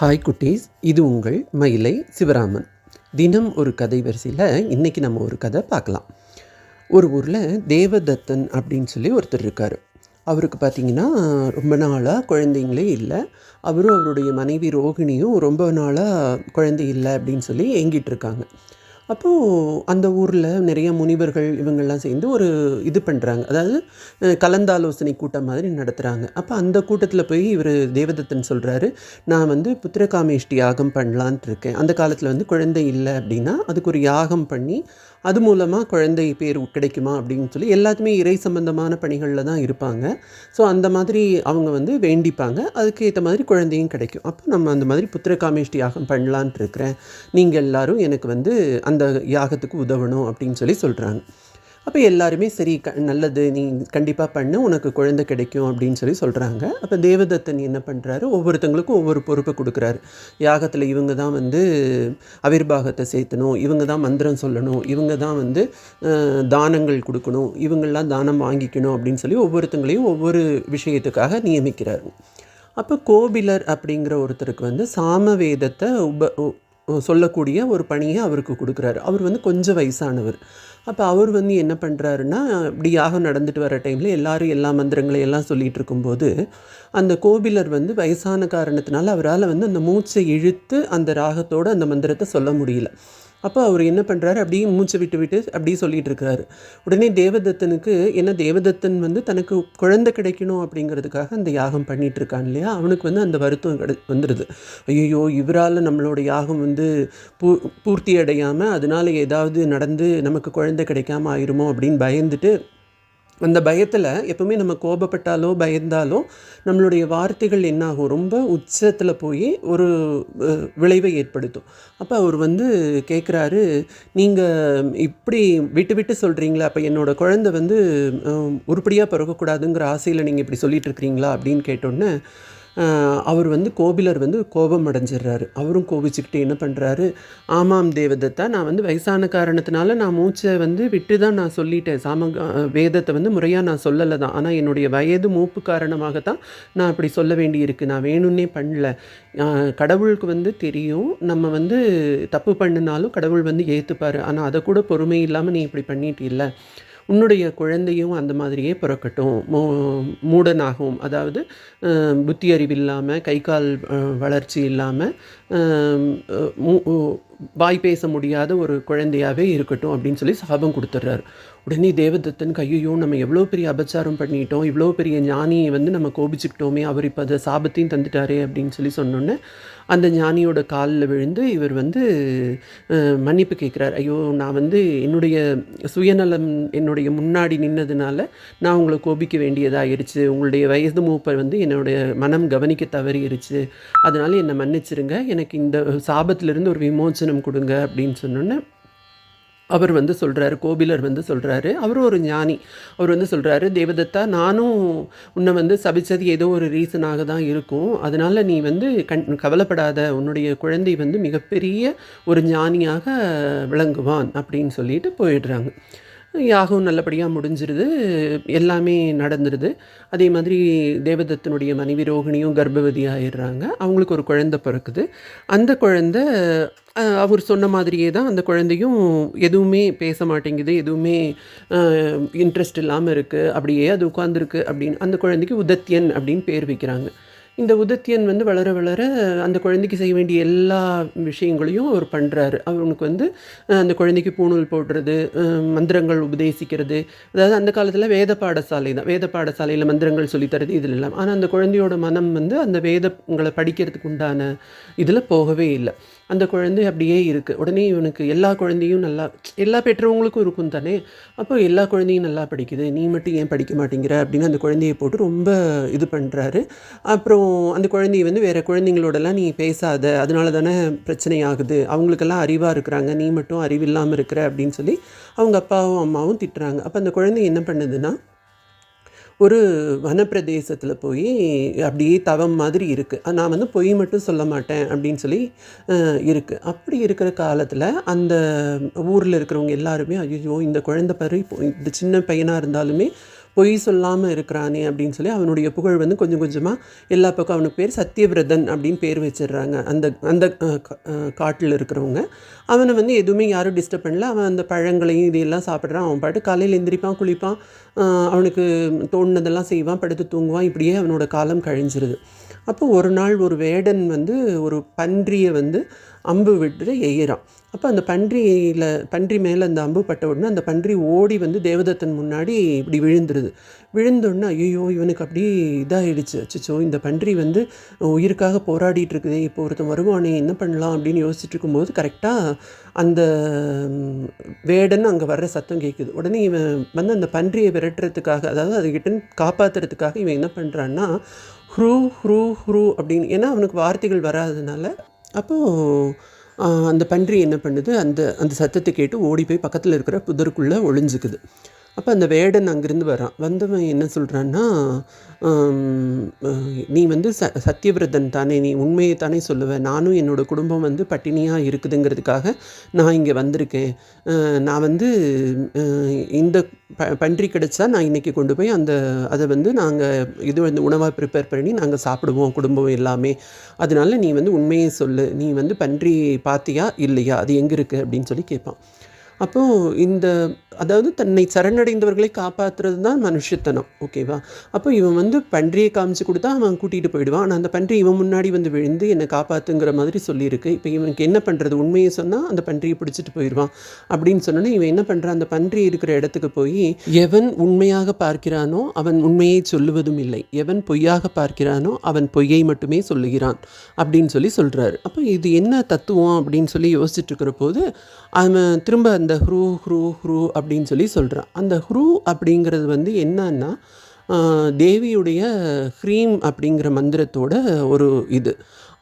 Hi குட்டீஸ். இது உங்கள் மயிலை சிவராமன். தினம் ஒரு கதை வரிசையில் இன்றைக்கி நம்ம ஒரு கதை பார்க்கலாம். ஒரு ஊரில் தேவதத்தன் அப்படின்னு சொல்லி ஒருத்தர் இருக்கார். அவருக்கு பார்த்தீங்கன்னா ரொம்ப நாளாக குழந்தைங்களே இல்லை. அவரும் அவருடைய மனைவி ரோகிணியும் ரொம்ப நாளாக குழந்தை இல்லை அப்படின்னு சொல்லி ஏங்கிட்டு இருக்காங்க. அப்போது அந்த ஊரில் நிறைய முனிவர்கள் இவங்கெல்லாம் சேர்ந்து ஒரு இது பண்ணுறாங்க அதாவது கலந்தாலோசனை கூட்டம் மாதிரி நடத்துகிறாங்க அப்போ அந்த கூட்டத்தில் போய் இவர் தேவதத்தன் சொல்கிறாரு நான் வந்து புத்திரகாமேஷ்டி யாகம் பண்ணலான்ட்டு இருக்கேன். அந்த காலத்தில் வந்து குழந்தை இல்லை அப்படின்னா அதுக்கு ஒரு யாகம் பண்ணி அது மூலமாக குழந்தை பேர் கிடைக்குமா? அப்படின்னு சொல்லி எல்லாத்துமே இறை சம்பந்தமான பணிகளில் தான் இருப்பாங்க. ஸோ அந்த மாதிரி அவங்க வந்து வேண்டிப்பாங்க. அதுக்கு ஏற்ற மாதிரி குழந்தையும் கிடைக்கும். அப்போ நம்ம அந்த மாதிரி புத்திரகாமேஷ்டி யாகம் பண்ணலான்ட்டு இருக்கிறேன். நீங்கள் எல்லாரும் எனக்கு வந்து அந்த யாகத்துக்கு உதவணும் அப்படின்னு சொல்லி சொல்கிறாங்க அப்போ எல்லாருமே சரி க நல்லது நீ கண்டிப்பாக பண்ணு உனக்கு குழந்தை கிடைக்கும் அப்படின்னு சொல்லி சொல்கிறாங்க அப்போ தேவதத்தன் என்ன பண்ணுறாரு ஒவ்வொருத்தங்களுக்கும் ஒவ்வொரு பொறுப்பை கொடுக்குறாரு. யாகத்தில் இவங்க தான் வந்து அவிர்வாகத்தை சேர்த்தணும் இவங்க தான் மந்திரம் சொல்லணும் இவங்க தான் வந்து தானங்கள் கொடுக்கணும் இவங்கள்லாம் தானம் வாங்கிக்கணும் அப்படின்னு சொல்லி ஒவ்வொருத்தங்களையும் ஒவ்வொரு விஷயத்துக்காக நியமிக்கிறாரு. அப்போ கோபிலர் அப்படிங்கிற ஒருத்தருக்கு வந்து சாமவேதத்தை உப உ- சொல்லக்கூடிய ஒரு பணியை அவருக்கு கொடுக்குறாரு. அவர் வந்து கொஞ்சம் வயசானவர். அப்போ அவர் வந்து என்ன பண்ணுறாருன்னா இப்படி யாகம் நடந்துட்டு வர டைமில் எல்லாரும் எல்லா மந்திரங்களையும் எல்லாம் சொல்லிகிட்டு இருக்கும்போது அந்த கோபிலர் வந்து வயசான காரணத்தினால அவரால் வந்து அந்த மூச்சை இழுத்து அந்த ராகத்தோட அந்த மந்திரத்தை சொல்ல முடியல. அப்போ அவர் என்ன பண்ணுறாரு அப்படியே மூச்சை விட்டு விட்டு அப்படியே சொல்லிட்டு இருக்கிறாரு உடனே தேவதத்தனுக்கு என்ன தேவதத்தன் வந்து தனக்கு குழந்தை கிடைக்கணும் அப்படிங்கிறதுக்காக அந்த யாகம் பண்ணிட்டு இருக்கான் இல்லையா? அவனுக்கு வந்து அந்த வருத்தம் கிட வந்துடுது ஐயோ இவரால் நம்மளோட யாகம் வந்து பூ பூர்த்தி அடையாமல் அதனால ஏதாவது நடந்து நமக்கு குழந்தை கிடைக்காம ஆயிருமோ? அப்படின்னு பயந்துட்டு அந்த பயத்தில் எப்போவுமே நம்ம கோபப்பட்டாலோ பயந்தாலோ நம்மளுடைய வார்த்தைகள் என்னாகும்? ரொம்ப உச்சத்தில் போய் ஒரு விளைவை ஏற்படுத்தும். அப்போ அவர் வந்து கேட்குறாரு நீங்கள் இப்படி விட்டு விட்டு சொல்கிறீங்களா அப்போ என்னோட குழந்தை வந்து உருப்படியாக பிறக்கக்கூடாதுங்கிற ஆசையில் நீங்கள் இப்படி சொல்லிகிட்டு இருக்கிறீங்களா? அப்படின்னு கேட்டோன்னே அவர் வந்து கோபிலர் வந்து கோபம் அடைஞ்சிடுறாரு அவரும் கோபிச்சுக்கிட்டு என்ன பண்ணுறாரு ஆமாம் தேவதத்தா நான் வந்து வயசான காரணத்தினால நான் மூச்சை வந்து விட்டு தான் நான் சொல்லிட்டேன். சாம வேதத்தை வந்து முறையாக நான் சொல்லலை தான். ஆனால் என்னுடைய வயது மூப்பு காரணமாகத்தான் நான் அப்படி சொல்ல வேண்டியிருக்கு. நான் வேணும்னே பண்ணல. கடவுளுக்கு வந்து தெரியும். நம்ம வந்து தப்பு பண்ணினாலும் கடவுள் வந்து ஏற்றுப்பார் ஆனால் அதை கூட பொறுமை இல்லாமல் நீ இப்படி பண்ணிட்டு இல்லை உன்னுடைய குழந்தையும் அந்த மாதிரியே பிறக்கட்டும். மூ மூடனாகவும் அதாவது புத்தி அறிவு இல்லாமல் கை கால் வளர்ச்சி இல்லாமல் வாய் பேச முடியாத ஒரு குழந்தையாகவே இருக்கட்டும் அப்படின்னு சொல்லி சாபம் கொடுத்துட்றாரு. உடனே தேவதத்தன் கையையோ நம்ம எவ்வளோ பெரிய அபச்சாரம் பண்ணிட்டோம் இவ்வளோ பெரிய ஞானியை வந்து நம்ம கோபிச்சுக்கிட்டோமே அவர் இப்போ அதை சாபத்தையும் தந்துட்டாரே அப்படின்னு சொல்லி சொன்னோன்னே அந்த ஞானியோட காலில் விழுந்து இவர் வந்து மன்னிப்பு கேட்குறார். ஐயோ நான் வந்து என்னுடைய சுயநலம் என்னுடைய முன்னாடி நின்னதுனால நான் உங்களை கோபிக்க வேண்டியதாகிருச்சு உங்களுடைய வயது மூப்பை வந்து என்னுடைய மனம் கவனிக்க தவறிருச்சு. அதனால என்னை மன்னிச்சிருங்க. எனக்கு இந்த சாபத்திலிருந்து ஒரு விமோச்சனம் கொடுங்க அப்படின்னு சொன்னோன்னே அவர் வந்து சொல்கிறாரு கோபிலர் வந்து சொல்கிறாரு அவரும் ஒரு ஞானி. அவர் வந்து சொல்கிறாரு தேவதத்தா நானும் உன்னை வந்து சபிச்சது ஏதோ ஒரு ரீசனாக தான் இருக்கும். அதனால் நீ வந்து கண் கவலைப்படாத. உன்னுடைய குழந்தை வந்து மிகப்பெரிய ஒரு ஞானியாக விளங்குவான் அப்படின்னு சொல்லிட்டு போயிடுறாங்க. யாகம் நல்லபடியாக முடிஞ்சிருது. எல்லாமே நடந்துருது. அதே மாதிரி தேவதத்தனுடைய மனைவி ரோகிணியும் கர்ப்பவதி ஆயிடுறாங்க அவங்களுக்கு ஒரு குழந்த பிறக்குது. அந்த குழந்த அவர் சொன்ன மாதிரியே தான் அந்த குழந்தையும் எதுவுமே பேச மாட்டேங்குது. எதுவுமே இன்ட்ரெஸ்ட் இல்லாமல் இருக்குது அப்படியே அது உட்காந்துருக்கு அப்படின்னு அந்த குழந்தைக்கு உதத்தியன் அப்படின்னு பேர் வைக்கிறாங்க. இந்த உதத்தியன் வந்து வளர வளர அந்த குழந்தைக்கு செய்ய வேண்டிய எல்லா விஷயங்களையும் அவர் பண்ணுறாரு அவனுக்கு வந்து அந்த குழந்தைக்கு பூணூல் போடுறது மந்திரங்கள் உபதேசிக்கிறது. அதாவது அந்த காலத்தில் வேத பாடசாலை தான். வேத பாடசாலையில் மந்திரங்கள் சொல்லித்தரது இதில் எல்லாம். ஆனால் அந்த குழந்தையோட மனம் வந்து அந்த வேதங்களை படிக்கிறதுக்கு உண்டான இதில் போகவே இல்லை. அந்த குழந்தை அப்படியே இருக்குது உடனே இவனுக்கு எல்லா குழந்தையும் நல்லா எல்லா பெற்றவங்களுக்கும் இருக்கும் தானே? அப்போ எல்லா குழந்தையும் நல்லா படிக்குது. நீ மட்டும் ஏன் படிக்க மாட்டேங்கிற? அப்படின்னு அந்த குழந்தையை போட்டு ரொம்ப இது பண்ணுறாரு அப்புறம் அந்த குழந்தைய வந்து வேறு குழந்தைங்களோடலாம் நீ பேசாத. அதனால தானே பிரச்சனை ஆகுது. அவங்களுக்கெல்லாம் அறிவாக இருக்கிறாங்க. நீ மட்டும் அறிவில்லாமல் இருக்கிற அப்படின்னு சொல்லி அவங்க அப்பாவும் அம்மாவும் திட்டுறாங்க. அப்போ அந்த குழந்தை என்ன பண்ணுதுன்னா ஒரு வனப்பிரதேசத்தில் போய் அப்படியே தவம் மாதிரி இருக்குது நான் வந்து பொய் மட்டும் சொல்ல மாட்டேன் அப்படின்னு சொல்லி இருக்குது அப்படி இருக்கிற காலத்தில் அந்த ஊரில் இருக்கிறவங்க எல்லாருமே ஐயோ இந்த குழந்தை பாரு இப்போ இந்த சின்ன பையனாக இருந்தாலுமே பொய் சொல்லாமல் இருக்கிறானே அப்படின்னு சொல்லி அவனுடைய புகழ் வந்து கொஞ்சம் கொஞ்சமாக எல்லா பக்கம் அவனுக்கு பேர் சத்தியவிரதன் அப்படின்னு பேர் வச்சிடுறாங்க. அந்த அந்த கா- காட்டில் இருக்கிறவங்க. அவனை வந்து எதுவுமே யாரும் டிஸ்டர்ப் பண்ணல. அவன் அந்த பழங்களையும் இதையெல்லாம் சாப்பிட்றான். அவன் பாட்டு காலையில் எந்திரிப்பான் குளிப்பான். அவனுக்கு தோணுனதெல்லாம் செய்வான் படுத்து தூங்குவான். இப்படியே அவனோட காலம் கழிஞ்சிருது. அப்போ ஒரு நாள் ஒரு வேடன் வந்து ஒரு பன்றியை வந்து அம்பு விட்டு எய்யறான். அப்போ அந்த பன்றியில் பன்றி மேலே அந்த அம்பு பட்ட உடனே அந்த பன்றி ஓடி வந்து தேவதத்தன் முன்னாடி இப்படி விழுந்துருது. விழுந்தோடனே ஐயோ இவனுக்கு அப்படி இதாகிடுச்சு அச்சோ இந்த பன்றி வந்து உயிருக்காக போராடிட்டு இருக்குது இப்போ ஒருத்தன் வருவானே என்ன பண்ணலாம் அப்படின்னு யோசிச்சுட்டு இருக்கும்போது கரெக்டாக அந்த வேடன்னு வேடன் அங்கே வர்ற சத்தம் கேட்குது உடனே இவன் வந்து அந்த பன்றியை விரட்டுறதுக்காக அதாவது அதுகிட்ட காப்பாற்றுறதுக்காக இவன் என்ன பண்ணுறான்னா ஹ்ரூ ஹ்ரூ ஹ்ரூ அப்படின்னு ஏன்னா அவனுக்கு வார்த்தைகள் வராதனால அப்போது அந்த பன்றி என்ன பண்ணுது? அந்த அந்த சத்தத்தை கேட்டு ஓடி போய் பக்கத்தில் இருக்கிற புதருக்குள்ளே ஒளிஞ்சுக்குது. அப்போ அந்த வேடன் அங்கேருந்து வரான். வந்தவன் என்ன சொல்கிறான்னா நீ வந்து ச சத்தியவிரதன் தானே நீ உண்மையை தானே சொல்லுவ. நானும் என்னோட குடும்பம் வந்து பட்டினியாக இருக்குதுங்கிறதுக்காக நான் இங்கே வந்திருக்கேன். நான் வந்து இந்த ப பன்றி கிடைச்சா நான் இன்றைக்கி கொண்டு போய் அந்த அதை வந்து நாங்கள் இது வந்து உணவாக ப்ரிப்பேர் பண்ணி நாங்கள் சாப்பிடுவோம் குடும்பம் எல்லாமே. அதனால நீ வந்து உண்மையை சொல்லு. நீ வந்து பன்றி பார்த்தியா இல்லையா? அது எங்கே இருக்குது அப்படின்னு சொல்லி கேட்பான். அப்போது இந்த அதாவது தன்னை சரணடைந்தவர்களை காப்பாற்றுறது தான் மனுஷத்தனம் ஓகேவா? அப்போ இவன் வந்து பன்றியை காமிச்சு கொடுத்தா அவன் கூட்டிகிட்டு போயிடுவான். ஆனால் அந்த பன்றி இவன் முன்னாடி வந்து விழுந்து என்னை காப்பாற்றுங்கிற மாதிரி சொல்லியிருக்கு. இப்போ இவனுக்கு என்ன பண்ணுறது உண்மையை சொன்னால் அந்த பன்றியை பிடிச்சிட்டு போயிடுவான். அப்படின்னு சொன்னோன்னே இவன் என்ன பண்ணுறான் அந்த பன்றி இருக்கிற இடத்துக்கு போய் எவன் உண்மையாக பார்க்கிறானோ அவன் உண்மையை சொல்லுவதும் இல்லை. எவன் பொய்யாக பார்க்கிறானோ அவன் பொய்யை மட்டுமே சொல்லுகிறான் அப்படின்னு சொல்லி சொல்கிறாரு அப்போ இது என்ன தத்துவம் அப்படின்னு சொல்லி யோசிச்சுட்டு இருக்கிற போது அவன் திரும்ப அந்த ஹ்ரூ ஹ்ரூ ஹ்ரூ அப்படின்னு சொல்லி சொல்கிறான் அந்த ஹ்ரூ அப்படிங்கிறது வந்து என்னன்னா தேவியுடைய ஹ்ரீம் அப்படிங்கிற மந்திரத்தோட ஒரு இது.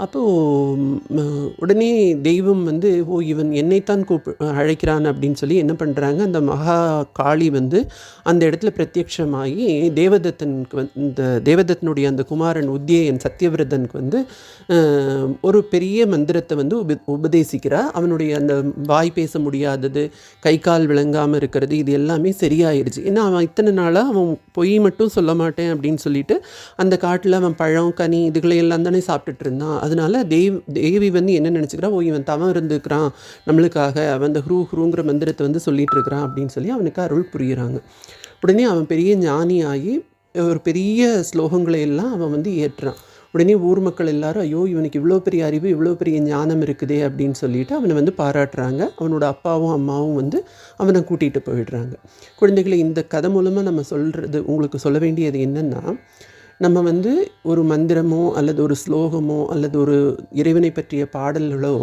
அப்போது உடனே தெய்வம் வந்து ஓ இவன் என்னைத்தான் கூப்பு அழைக்கிறான் அப்படின்னு சொல்லி என்ன பண்ணுறாங்க அந்த மகா காளி வந்து அந்த இடத்துல பிரத்யக்ஷமாகி தேவதத்தனுக்கு வந்து இந்த தேவதத்தனுடைய அந்த குமாரன் உத்தியன் சத்தியவிரதனுக்கு வந்து ஒரு பெரிய மந்திரத்தை வந்து உப உபதேசிக்கிறா. அவனுடைய அந்த வாய் பேச முடியாதது கை கால் விளங்காமல் இருக்கிறது இது எல்லாமே சரியாயிருச்சு. ஏன்னா அவன் இத்தனை நாளாக அவன் பொய் மட்டும் சொல்ல மாட்டேன் அப்படின்னு சொல்லிட்டு அந்த காட்டில் அவன் பழம் கனி இதுகளை எல்லாம் தானே சாப்பிட்டுட்டு இருந்தான். அதனால தேவ் தேவி வந்து என்ன நினச்சிக்கிறா? ஓ இவன் தவம் இருந்துக்கிறான். நம்மளுக்காக அவன் அந்த ஹ்ரூ ஹ்ரூங்கிற மந்திரத்தை வந்து சொல்லிட்டு இருக்கிறான் அப்படின்னு சொல்லி அவனுக்கு அருள் புரியுறாங்க. உடனே அவன் பெரிய ஞானியாகி ஒரு பெரிய ஸ்லோகங்களை எல்லாம் அவன் வந்து ஏற்றுறான். உடனே ஊர் மக்கள் எல்லாரும் ஐயோ இவனுக்கு இவ்வளோ பெரிய அறிவு இவ்வளோ பெரிய ஞானம் இருக்குதே அப்படின்னு சொல்லிட்டு அவனை வந்து பாராட்டுறாங்க. அவனோட அப்பாவும் அம்மாவும் வந்து அவனை கூட்டிகிட்டு போயிடுறாங்க. குழந்தைகளை இந்த கதை மூலமாக நம்ம சொல்கிறது உங்களுக்கு சொல்ல வேண்டியது என்னென்னா நம்ம வந்து ஒரு மந்திரமோ அல்லது ஒரு ஸ்லோகமோ அல்லது ஒரு இறைவனை பற்றிய பாடல்களோ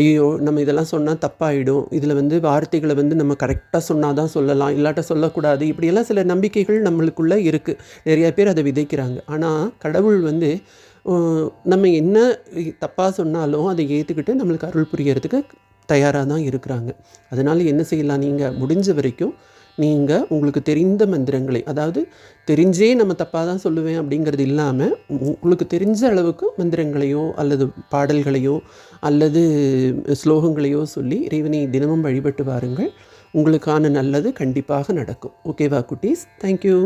ஐயோ நம்ம இதெல்லாம் சொன்னால் தப்பாயிடும். இதில் வந்து வார்த்தைகளை வந்து நம்ம கரெக்டாக சொன்னால் தான் சொல்லலாம். இல்லாட்ட சொல்லக்கூடாது. இப்படியெல்லாம் சில நம்பிக்கைகள் நம்மளுக்குள்ளே இருக்குது நிறையா பேர் அதை விதைக்கிறாங்க. ஆனால் கடவுள் வந்து நம்ம என்ன தப்பாக சொன்னாலும் அதை ஏற்றுக்கிட்டு நம்மளுக்கு அருள் புரியறதுக்கு தயாராக தான் இருக்கிறாங்க. அதனால் என்ன செய்யலாம் நீங்கள் முடிஞ்ச வரைக்கும் நீங்கள் உங்களுக்கு தெரிந்த மந்திரங்களை அதாவது தெரிஞ்சே நம்ம தப்பாக தான் சொல்லுவேன் அப்படிங்கிறது இல்லாமல் உங்களுக்கு தெரிஞ்ச அளவுக்கு மந்திரங்களையோ அல்லது பாடல்களையோ அல்லது ஸ்லோகங்களையோ சொல்லி இறைவனை தினமும் வழிபட்டு வாருங்கள். உங்களுக்கான நல்லது கண்டிப்பாக நடக்கும். ஓகேவா குட்டீஸ்? தேங்க்யூ